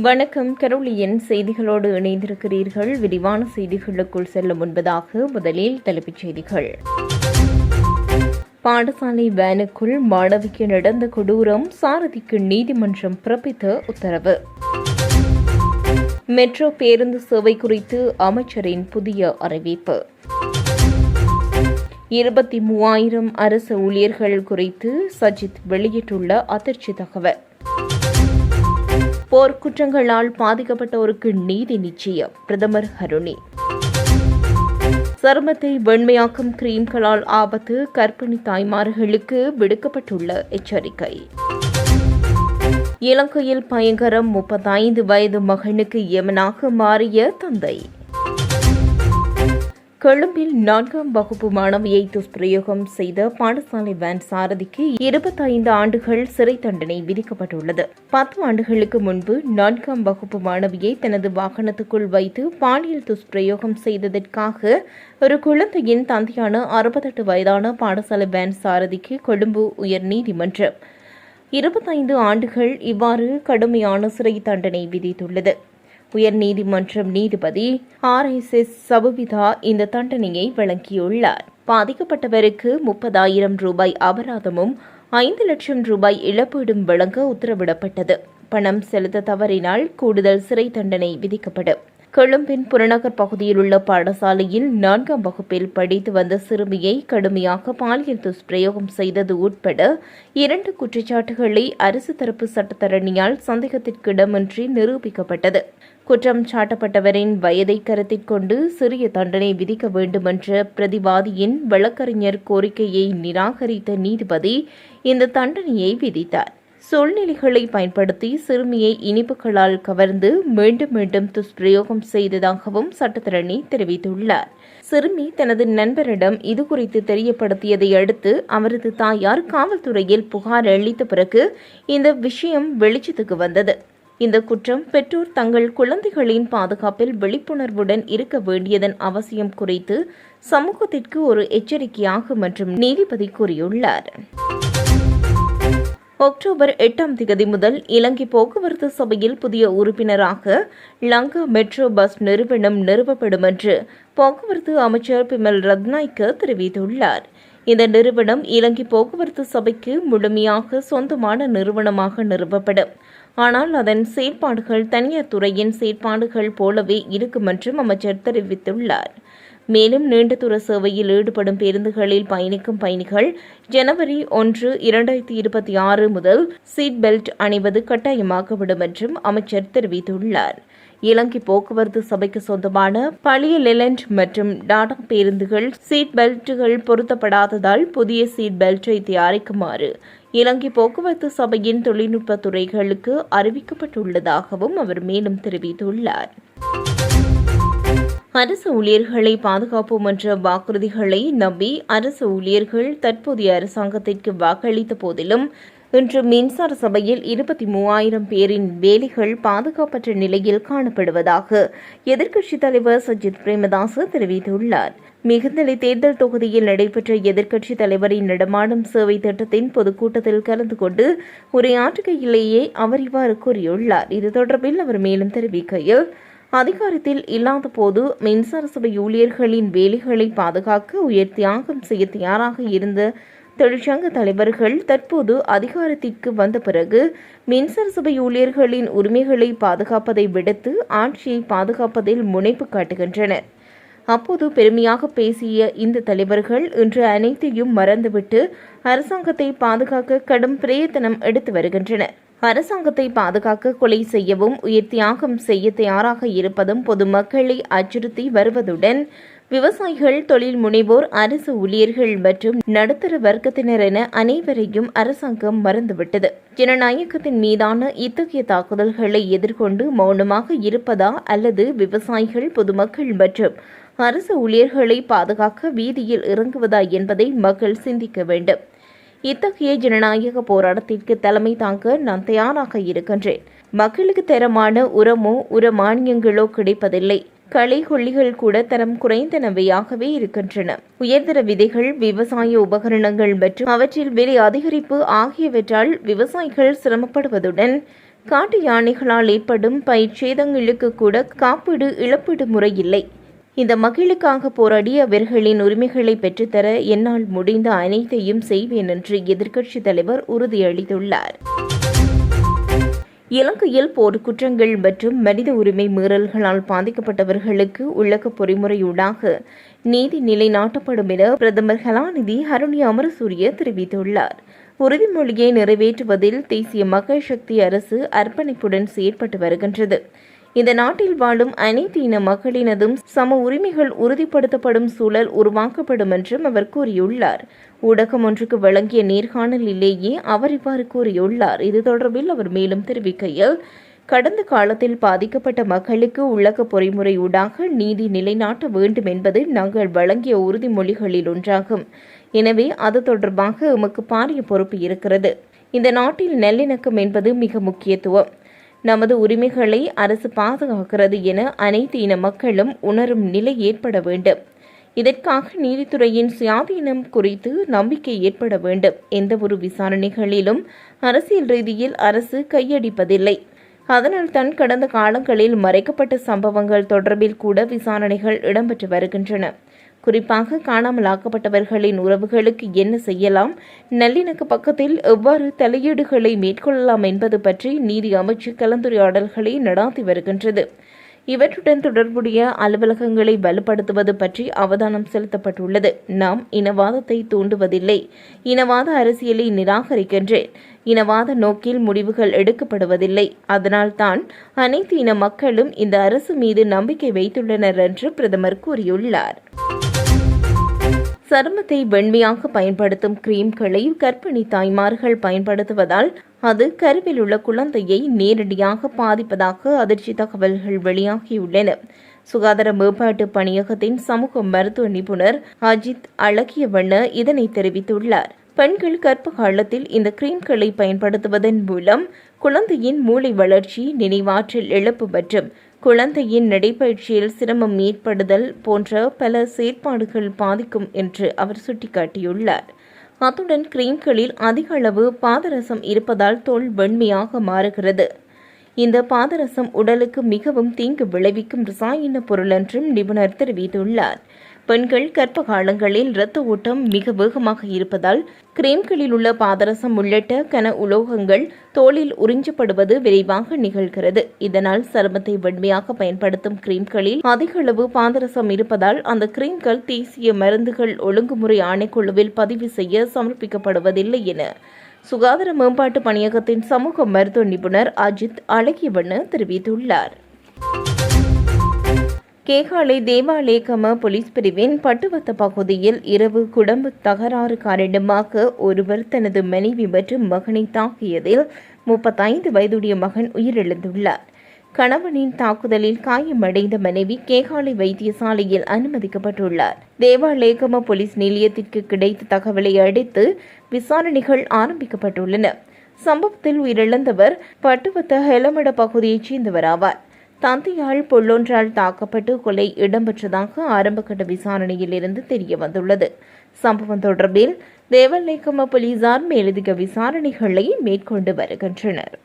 வணக்கம். கரோலியன் செய்திகளோடு இணைந்திருக்கிறீர்கள். விரிவான செய்திகளுக்குள் செல்ல முன்பதாக முதலில் தலைப்புச் செய்திகள். பாடசாலை வேனுக்குள் மாணவிக்கு நடந்த கொடூரம் சாரதிக்கு நீதிமன்றம் பிறப்பித்த உத்தரவு. மெட்ரோ பேருந்து சேவை குறித்து அமைச்சரின் புதிய அறிவிப்பு. இருபத்தி மூவாயிரம் அரசு ஊழியர்கள் குறித்து சஜித் வெளியிட்டுள்ள அதிர்ச்சி தகவல். போர்க்குற்றங்களால் பாதிக்கப்பட்டோருக்கு நீதி நிச்சயம். பிரதமர் ஹருணி சருமத்தை வெண்மையாக்கும் கிரீம்களால் ஆபத்து கர்ப்பிணி தாய்மார்களுக்கு விடுக்கப்பட்டுள்ள எச்சரிக்கை. இலங்கையில் பயங்கரம் முப்பத்தைந்து வயது மகனுக்கு யமனாக மாறிய தந்தை. கொழும்பில் நான்காம் வகுப்பு மாணவியை துஷ்பிரயோகம் செய்த பாடசாலை வேன் சாரதிக்கு இருபத்தைந்து ஆண்டுகள் சிறை தண்டனை விதிக்கப்பட்டுள்ளது. பத்து ஆண்டுகளுக்கு முன்பு நான்காம் வகுப்பு மாணவியை தனது வாகனத்துக்குள் வைத்து பாலியல் துஷ்பிரயோகம் செய்ததற்காக ஒரு குழந்தையின் தந்தையான அறுபத்தெட்டு வயதான பாடசாலை வேன் சாரதிக்கு கொழும்பு உயர்நீதிமன்றம் இருபத்தைந்து ஆண்டுகள் இவ்வாறு கடுமையான சிறை தண்டனை விதித்துள்ளது. உயர் நீதிமன்றம் நீதிபதி ஆர் எஸ் எஸ் சபுவிதா இந்த தண்டனையை வழங்கியுள்ளார். பாதிக்கப்பட்டவருக்கு முப்பதாயிரம் ரூபாய் அபராதமும் ஐந்து லட்சம் ரூபாய் இழப்பீடும் வழங்க உத்தரவிடப்பட்டது. பணம் செலுத்த தவறினால் கூடுதல் சிறை தண்டனை விதிக்கப்படும். கொழும்பின் புறநகர் பகுதியில் உள்ள பாடசாலையில் நான்காம் வகுப்பில் படித்து வந்த சிறுமியை கடுமையாக பாலியல் துஷ்பிரயோகம் செய்தது உட்பட இரண்டு குற்றச்சாட்டுகளை அரசு தரப்பு சட்டத்தரணியால் சந்தேகத்திற்கிடமின்றி நிரூபிக்கப்பட்டது. குற்றம் சாட்டப்பட்டவரின் வயதை கருத்தில் கொண்டு சிறிய தண்டனை விதிக்க வேண்டுமென்ற பிரதிவாதியின் வழக்கறிஞர் கோரிக்கையை நிராகரித்த நீதிபதி இந்த தண்டனையை விதித்தார். சூழ்நிலைகளை பயன்படுத்தி சிறுமியை இனிப்புகளால் கவர்ந்து மீண்டும் மீண்டும் துஷ்பிரயோகம் செய்ததாகவும் சட்டத்தரணி தெரிவித்துள்ளார். சிறுமி தனது நண்பரிடம் இதுகுறித்து தெரியப்படுத்தியதை அடுத்து அவரது தாயார் காவல்துறையில் புகார் அளித்த பிறகு இந்த விஷயம் வெளிச்சத்துக்கு வந்தது. இந்த குற்றம் பெற்றோர் தங்கள் குழந்தைகளின் பாதுகாப்பில் விழிப்புணர்வுடன் இருக்க வேண்டியதன் அவசியம் குறித்து சமூகத்திற்கு ஒரு எச்சரிக்கையாகும் மற்றும் நீதிபதி கூறியுள்ளார். அக்டோபர் எட்டாம் தேதி முதல் இலங்கை போக்குவரத்து சபையில் புதிய உறுப்பினராக லங்கா மெட்ரோ பஸ் நிறுவனம் நிறுவப்படும் என்று போக்குவரத்து அமைச்சர் பிமல் ரத்நாய்க்கு தெரிவித்துள்ளார். இந்த நிறுவனம் இலங்கை போக்குவரத்து சபைக்கு முழுமையாக சொந்தமான நிறுவனமாக நிறுவப்படும். ஆனால் அதன் செயற்பாடுகள் தனியார் துறையின் செயற்பாடுகள் போலவே இருக்கும் என்றும் அமைச்சர் தெரிவித்துள்ளார். மேலும் நீண்ட தூர சேவையில் ஈடுபடும் பேருந்துகளில் பயணிக்கும் பயணிகள் ஜனவரி ஒன்று இரண்டாயிரத்தி இருபத்தி ஆறு முதல் சீட் பெல்ட் அணிவது கட்டாயமாக்கப்படும் என்றும் அமைச்சர் தெரிவித்துள்ளார். இலங்கை போக்குவரத்து சபைக்கு சொந்தமான பழைய லெலண்ட் மற்றும் டாடா பேருந்துகள் சீட் பெல்ட்டுகள் பொருத்தப்படாததால் புதிய சீட் பெல்ட்டை தயாரிக்குமாறு இலங்கை போக்குவரத்து சபையின் தொழில்நுட்ப துறைகளுக்கு அறிவிக்கப்பட்டுள்ளதாகவும் அவர் மேலும் தெரிவித்துள்ளார். அரசு ஊழியர்களை பாதுகாப்போம் என்ற வாக்குறுதிகளை நம்பி அரசு ஊழியர்கள் தற்போதைய அரசாங்கத்திற்கு வாக்களித்த போதிலும் இன்று மின்சார சபையில் இருபத்தி மூவாயிரம் பேரின் வேலைகள் பாதுகாப்பற்ற நிலையில் காணப்படுவதாக எதிர்க்கட்சித் தலைவர் சஜித் பிரேமதாஸ் தெரிவித்துள்ளார். மிகுந்தலை தேர்தல் தொகுதியில் நடைபெற்ற எதிர்க்கட்சித் தலைவரின் நடமாடும் சேவை திட்டத்தின் பொதுக்கூட்டத்தில் கலந்து கொண்டு உரையாற்றுகையிலேயே அவர் இவ்வாறு கூறியுள்ளார். இது தொடர்பில் அவர் மேலும் தெரிவிக்கையில் அதிகாரத்தில் இல்லாத போது மின்சார சபை ஊழியர்களின் வேலைகளை பாதுகாக்க உயர் தியாகம் செய்ய தயாராக இருந்த தொழிற்சங்க தலைவர்கள் தற்போது அதிகாரத்திற்கு வந்த பிறகு மின்சார சபை ஊழியர்களின் உரிமைகளை பாதுகாப்பதை விடுத்து ஆட்சியை பாதுகாப்பதில் முனைப்பு காட்டுகின்றனர். அப்போது பெருமையாக பேசிய இந்த தலைவர்கள் இன்று அனைத்தையும் மறந்துவிட்டு அரசாங்கத்தை பாதுகாக்க கடும் பிரயத்தனம் எடுத்து வருகின்றனர். அரசாங்கத்தை பாதுகாக்க கொலை செய்யவும் உயிர் தியாகம் செய்ய தயாராக இருப்பதும் பொதுமக்களை அச்சுறுத்தி வருவதுடன் விவசாயிகள் தொழில் முனைவோர் அரசு ஊழியர்கள் மற்றும் நடுத்தர வர்க்கத்தினர் என அனைவரையும் அரசாங்கம் மறந்துவிட்டது. ஜனநாயகத்தின் மீதான இத்தகைய தாக்குதல்களை எதிர்கொண்டு மௌனமாக இருப்பதா அல்லது விவசாயிகள் பொதுமக்கள் மற்றும் அரசு ஊழியர்களை பாதுகாக்க வீதியில் இறங்குவதா என்பதை மக்கள் சிந்திக்க வேண்டும். இத்தகைய ஜனநாயக போராட்டத்திற்கு தலைமை தாங்க நான் தயாராக இருக்கின்றேன். மக்களுக்கு தரமான உரமோ உர மானியங்களோ கிடைப்பதில்லை. களை கொல்லிகள் கூட தரம் குறைந்தனவையாகவே இருக்கின்றன. உயர்தர விதைகள் விவசாய உபகரணங்கள் மற்றும் அவற்றில் விலை அதிகரிப்பு ஆகியவற்றால் விவசாயிகள் சிரமப்படுவதுடன் காட்டு யானைகளால் ஏற்படும் பயிர் சேதங்களுக்கு கூட காப்பீடு இழப்பீடு முறை இல்லை இந்த மகளுக்காக போராடி அவர்களின் உரிமைகளை பெற்றுத்தர என்னால் முடிந்த அனைத்தையும் செய்வேன் என்று எதிர்க்கட்சித் தலைவர் உறுதியளித்துள்ளார். இலங்கையில் போர் குற்றங்கள் மற்றும் மனித உரிமை மீறல்களால் பாதிக்கப்பட்டவர்களுக்கு உள்ளக பொறிமுறையூடாக நீதி நிலைநாட்டப்படும் என பிரதமர் கலாநிதி அருணி அமரசூரிய தெரிவித்துள்ளார். உறுதிமொழியை நிறைவேற்றுவதில் தேசிய மக்கள் சக்தி அரசு அர்ப்பணிப்புடன் செயற்பட்டு வருகின்றது. இந்த நாட்டில் வாழும் அனைத்து இன மக்களினதும் சம உரிமைகள் உறுதிப்படுத்தப்படும் சூழல் உருவாக்கப்படும் என்றும் அவர் கூறியுள்ளார். ஊடகம் ஒன்றுக்கு வழங்கிய நேர்காணலிலேயே அவர் இவ்வாறு கூறியுள்ளார். இது தொடர்பில் அவர் மேலும் தெரிவிக்கையில் கடந்த காலத்தில் பாதிக்கப்பட்ட மக்களுக்கு உள்ளக பொறிமுறை ஊடாக நீதி நிலைநாட்ட வேண்டும் என்பது நாங்கள் வழங்கிய உறுதிமொழிகளில் ஒன்றாகும். எனவே அது தொடர்பாக எமக்கு பாரிய பொறுப்பு இருக்கிறது. இந்த நாட்டில் நல்லிணக்கம் என்பது மிக முக்கியத்துவம். நமது உரிமைகளை அரசு பாதுகாக்கிறது என அனைத்து இன மக்களும் உணரும் நிலை ஏற்பட வேண்டும். இதற்காக நீதித்துறையின் சுயாதீனம் குறித்து நம்பிக்கை ஏற்பட வேண்டும். எந்தவொரு விசாரணைகளிலும் அரசியல் ரீதியில் அரசு கையடிப்பதில்லை. அதனால் தான் கடந்த காலங்களில் மறைக்கப்பட்ட சம்பவங்கள் தொடர்பில் கூட விசாரணைகள் இடம்பெற்று வருகின்றன. குறிப்பாக காணாமலாக்கப்பட்டவர்களின் உறவுகளுக்கு என்ன செய்யலாம்? நல்லிணக்க பக்கத்தில் எவ்வாறு தலையீடுகளை மேற்கொள்ளலாம் என்பது பற்றி நீதி அமைச்சு கலந்துரையாடல்களை நடாத்தி வருகின்றது. இவற்றுடன் தொடர்புடைய அலுவலகங்களை வலுப்படுத்துவது பற்றி அவதானம் செலுத்தப்பட்டுள்ளது. நாம் இனவாதத்தை தூண்டுவதில்லை. இனவாத அரசியலை நிராகரிக்கின்றேன். இனவாத நோக்கில் முடிவுகள் எடுக்கப்படுவதில்லை. அதனால் தான் அனைத்து இன மக்களும் இந்த அரசு மீது நம்பிக்கை வைத்துள்ளனர் என்று பிரதமர் கூறியுள்ளார். சருமத்தை வெண்மையாக பயன்படுத்தும் கிரீம்களை கர்ப்பிணி தாய்மார்கள் பயன்படுத்துவதால் அது கருவில் உள்ள குழந்தையை நேரடியாக பாதிப்பதாக அதிர்ச்சி தகவல்கள் வெளியாகியுள்ளன. சுகாதார மேம்பாட்டு பணியகத்தின் சமூக மருத்துவ நிபுணர் அஜித் அழகியவண்ண இதனை தெரிவித்துள்ளார். பெண்கள் கர்ப்ப காலத்தில் இந்த கிரீம்களை பயன்படுத்துவதன் மூலம் குழந்தையின் மூளை வளர்ச்சி நினைவாற்றல் இழப்பு மற்றும் குழந்தையின் நடைபயிற்சியில் சிரமம் ஏற்படுதல் போன்ற பல செயற்பாடுகள் பாதிக்கும் என்று அவர் சுட்டிக்காட்டியுள்ளார். அத்துடன் கிரீம்களில் அதிக அளவு பாதரசம் இருப்பதால் தோல் வெண்மையாக மாறுகிறது. இந்த பாதரசம் உடலுக்கு மிகவும் தீங்கு விளைவிக்கும் ரசாயன பொருள் என்றும் நிபுணர் தெரிவித்துள்ளார். பெண்கள் கர்ப்ப காலங்களில் இரத்த ஓட்டம் மிக வேகமாக இருப்பதால் கிரீம்களில் உள்ள பாதரசம் உள்ளிட்ட கன உலோகங்கள் தோலில் உறிஞ்சப்படுவது விரைவாக நிகழ்கிறது. இதனால் சருமத்தை வெண்மையாக பயன்படுத்தும் கிரீம்களில் அதிக அளவு பாதரசம் இருப்பதால் அந்த கிரீம்கள் தேசிய மருந்துகள் ஒழுங்குமுறை ஆணைக்குழுவில் பதிவு செய்ய சமர்ப்பிக்கப்படுவதில்லை என சுகாதார மேம்பாட்டு பணியகத்தின் சமூக மருத்துவ நிபுணர் அஜித் அழகியவண்ண தெரிவித்துள்ளார். கேகாலை தேவாலேகம போலீஸ் பிரிவின் பட்டுவத்த பகுதியில் இரவு குடும்ப தகராறு காரணமாக ஒருவர் தனது மனைவி மற்றும் மகனை தாக்கியதில் முப்பத்தைந்து வயதுடைய மகன் உயிரிழந்துள்ளார். கணவனின் தாக்குதலில் காயமடைந்த மனைவி கேகாலை வைத்தியசாலையில் அனுமதிக்கப்பட்டுள்ளார். தேவாலேகம போலீஸ் நிலையத்திற்கு கிடைத்த தகவலை அடுத்து விசாரணைகள் ஆரம்பிக்கப்பட்டுள்ளன. சம்பவத்தில் உயிரிழந்தவர் பட்டுவத்த ஹெலமட பகுதியைச் சேர்ந்தவர் ஆவார் தந்தையால் பொல்லொன்றால் தாக்கப்பட்டு கொலை இடம்பெற்றதாக ஆரம்பகட்ட விசாரணையில் இருந்து தெரிய வந்துள்ளது சம்பவம் தொடர்பில் தேவல்லேக்கம போலீசார் மேலதிக விசாரணைகளை மேற்கொண்டு வருகின்றனர்.